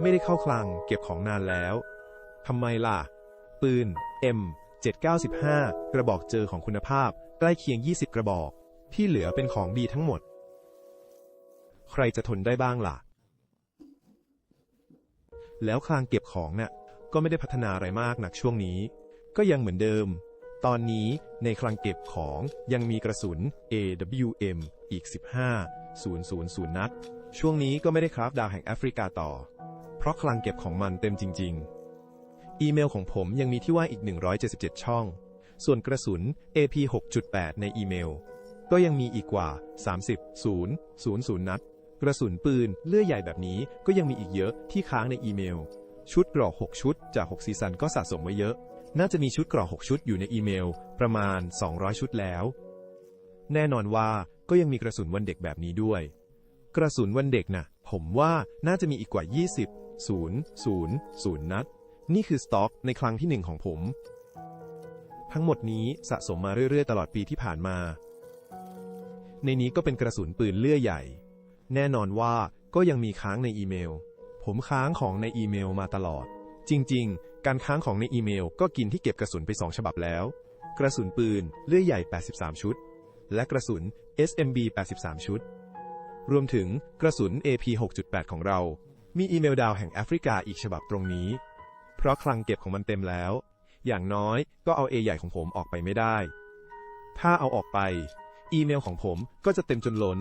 ไม่ได้เข้าคลังเก็บของนานแล้วทำไมล่ะ ปืน M 795 กระบอกเจอของคุณภาพ ใกล้เคียง 20 กระบอก ที่เหลือเป็นของดีทั้งหมด ใครจะทนได้บ้างล่ะ แล้วคลังเก็บของน่ะก็ไม่ได้พัฒนาอะไรมากหนักช่วงนี้ ก็ยังเหมือนเดิม ตอนนี้ในคลังเก็บของยังมีกระสุน AWM อีก 15 000 นัด ช่วงนี้ก็ไม่ได้คราฟดาวแห่งแอฟริกาต่อ เพราะคลังเก็บของมันเต็มจริง ๆ อีเมลของผมยังมีที่ว่างอีก 177 ช่อง ส่วนกระสุน AP 6.8 ในอีเมล ก็ยังมีอีกกว่า 30 0 00 นัด กระสุนปืนเลื่อยใหญ่แบบนี้ก็ยังมีอีกเยอะที่ค้างในอีเมล ชุดกรอก 6 ชุด จาก 6 ซีซันก็สะสมไว้เยอะ น่าจะมีชุดกรอก 6 ชุดอยู่ในอีเมล ประมาณ 200 ชุดแล้ว แน่นอนว่าก็ยังมีกระสุนวันเด็กแบบนี้ด้วย กระสุนวันเด็กน่ะ ผมว่าน่าจะมีอีกกว่า 20 0 0 0 นัด นี่คือสต็อกในครั้งที่หนึ่งของผม ทั้งหมดนี้สะสมมาเรื่อยๆ ตลอดปีที่ผ่านมา ในนี้ก็เป็นกระสุนปืนเลื่อยใหญ่ แน่นอนว่าก็ยังมีค้างในอีเมล ผมค้างของในอีเมลมาตลอด จริงๆ การค้างของในอีเมลก็กินที่เก็บกระสุนไป 2 ฉบับแล้ว กระสุนปืนเลื่อยใหญ่ 83 ชุด และกระสุน SMB 83 ชุด รวมถึงกระสุน AP 6.8 ของเรา มีอีเมลดาวแห่งแอฟริกาอีกฉบับตรงนี้ เพราะคลังเก็บของมันเต็มแล้ว อย่างน้อยก็เอา A ใหญ่ของผมออกไปไม่ได้ ถ้าเอาออกไป อีเมลของผมก็จะเต็มจนล้น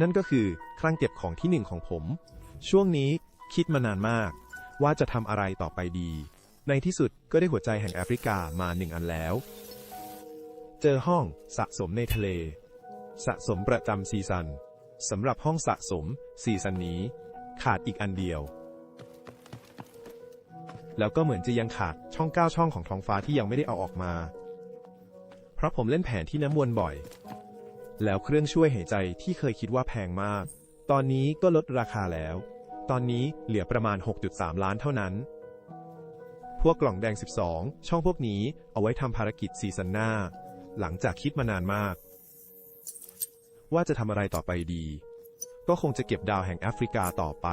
นั่นก็คือคลังเก็บของที่หนึ่งของผม ช่วงนี้คิดมานานมาก ว่าจะทำอะไรต่อไปดี ในที่สุดก็ได้หัวใจแห่งแอฟริกามาหนึ่งอันแล้ว เจอห้องสะสมในทะเล สะสมประจำซีซันสำหรับห้องสะสมซีซันนี้ ขาดอีกอันเดียว แล้วก็เหมือนจะยังขาดช่องเก้าช่องของท้องฟ้าที่ยังไม่ได้เอาออกมา เพราะผมเล่นแผนที่น้ำวนบ่อย แล้วเครื่องช่วยหายใจที่เคยคิดว่าแพงมาก ตอนนี้ก็ลดราคาแล้ว ตอนนี้เหลือประมาณ 6.3 ล้านเท่านั้นพวกกล่องแดง 12 ช่องพวกนี้เอาไว้ทำภารกิจซีซันหน้า หลังจากคิดมานานมาก ว่าจะทำอะไรต่อไปดี ก็คงจะเก็บดาวแห่งแอฟริกาต่อไป